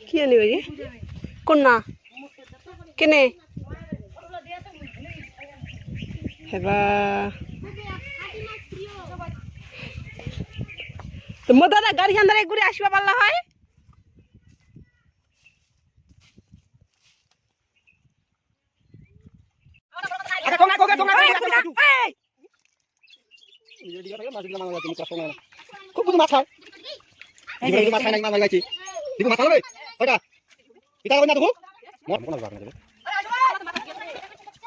কি আনিবে যে কোন না কেনে? হেবা। তো মো দাদা গাড়ি আন্দারে ঘুরে আসবা পারলা হয়? আচ্ছা টোঙা টোঙা টোঙা এই, টোঙা খুব বুঝি মাছ খায় দিদি মাছ খায় না মাছ লাগাইছি দিদি মাছ খাবে ওটা এটা হবে না দেখো মন কোন লাগবে না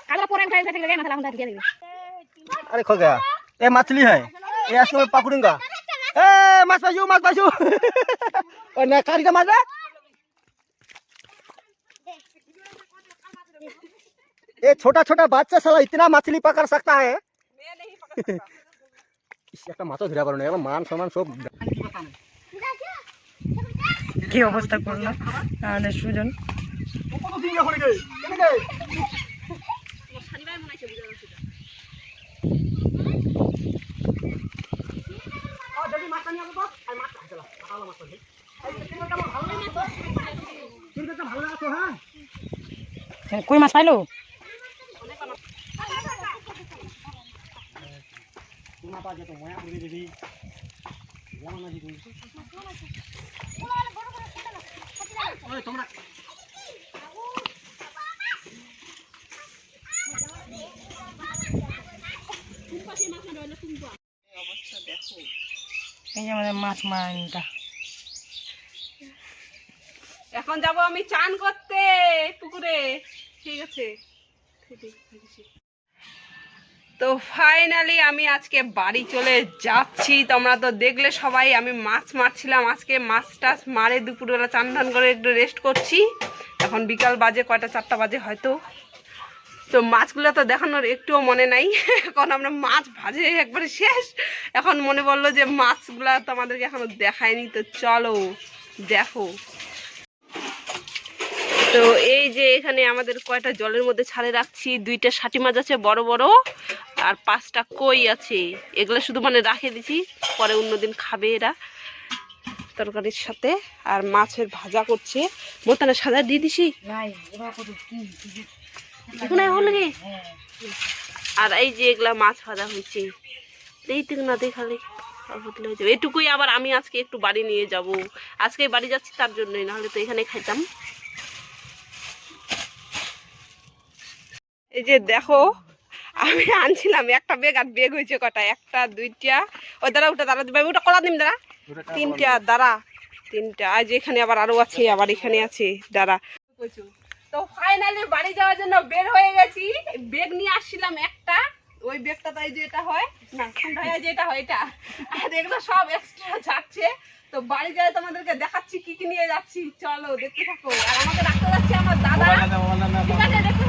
কালো পরে উঠাই উঠাই গেলে মাথা লাগুন দিয়ে দিবি अरे खो गया ये मछली है ये आज मैं पकड़ूंगा ए माछ पाइयो माछ पाइयो और ना कारी का माछ है? ये छोटा छोटा बच्चा साला इतना मछली पकड़ सकता है इस একটা মাছও ধরা পারো না এবার মান সম্মান সব কি অবস্থা করল? আমাদের সুজন? কই মাছ পাইলো? এই যে আমাদের মাছ মারানিটা। এখন যাব আমি চান করতে পুকুরে। ঠিক আছে। তো ফাইনালি আমি আজকে বাড়ি চলে যাচ্ছি। তোমরা তো দেখলে সবাই, আমি মাছ মারছিলাম। আজকে মাছ টাছ মারে দুপুরবেলা চান টান করে একটু রেস্ট করছি। এখন বিকাল বাজে, কয়টা, চারটা বাজে হয়তো। তো মাছগুলো তো দেখানোর একটুও মনে নাই। এখন আমরা মাছ ভাজে একবারে শেষ। এখন মনে পড়ল যে মাছগুলো তো আমাদেরকে এখনও দেখায়নি। তো চলো, দেখো। তো এই যে এখানে আমাদের কয়টা জলের মধ্যে ছাড়ে রাখছি। দুইটা ষাটি মাছ আছে, বড় বড়। আর পাঁচটা কই আছে? এগুলো শুধু মানে রাখে দিছি পরে অন্যদিন খাবে এরা তরকারির সাথে। আর মাছের ভাজা করছে। বোতানে সাজা দিয়ে দিছি। এখন হলো আর এই যে এগুলা মাছ ভাজা হয়েছে। এই থেকে না দেখালে এটুকুই আবার আমি আজকে একটু বাড়ি নিয়ে যাব। আজকে বাড়ি যাচ্ছি তার জন্যই নাহলে তো এখানে খাইতাম। এই যে দেখো আমি আনছিলাম একটা বেগ আর বেগ হয়েছে কটা? একটা দুইটা। ওই দাঁড়া ওটা দাঁড়া ওটা কলা দিন দাঁড়া। তিনটা দাঁড়া। তিনটা। আজ এখানে আবার আরও আছে আবার এখানে আছে। দাঁড়া। তো ফাইনালি বাড়ি যাওয়ার জন্য বের হয়ে গেছি। বেগ নিয়ে আসছিলাম একটা। ওই বেগটা তাই যে এটা হয়। না হয় যেটা হয় এটা। আর এগুলো সব এক্সট্রা যাচ্ছে। তো বাড়ি যাওয়া তোমাদেরকে দেখাচ্ছি কি কি নিয়ে যাচ্ছি। চলো দেখতে থাকো। আর আমাকে রাখতে যাচ্ছে আমার দাদা ঠিক আছে দেখতে